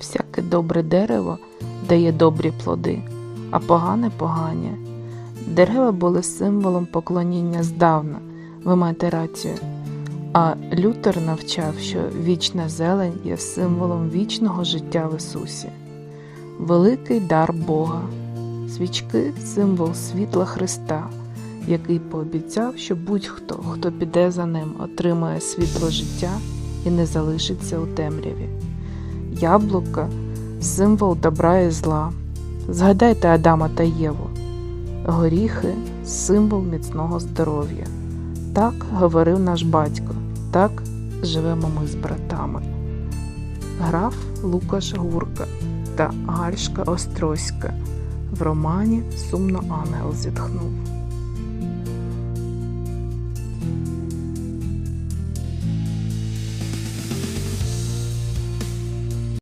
всяке добре дерево дає добрі плоди, а погане погані. Дерева були символом поклоніння здавна, ви маєте рацію. А Лютер навчав, що вічна зелень є символом вічного життя в Ісусі. Великий дар Бога. Свічки символ світла Христа, який пообіцяв, що будь-хто, хто піде за ним, отримає світло життя і не залишиться у темряві. Яблука символ добра і зла. Згадайте Адама та Єву. Горіхи символ міцного здоров'я. Так говорив наш батько, так живемо ми з братами. Граф Лукаш Гурка та Гальшка Острозька в романі Сумно ангел зітхнув.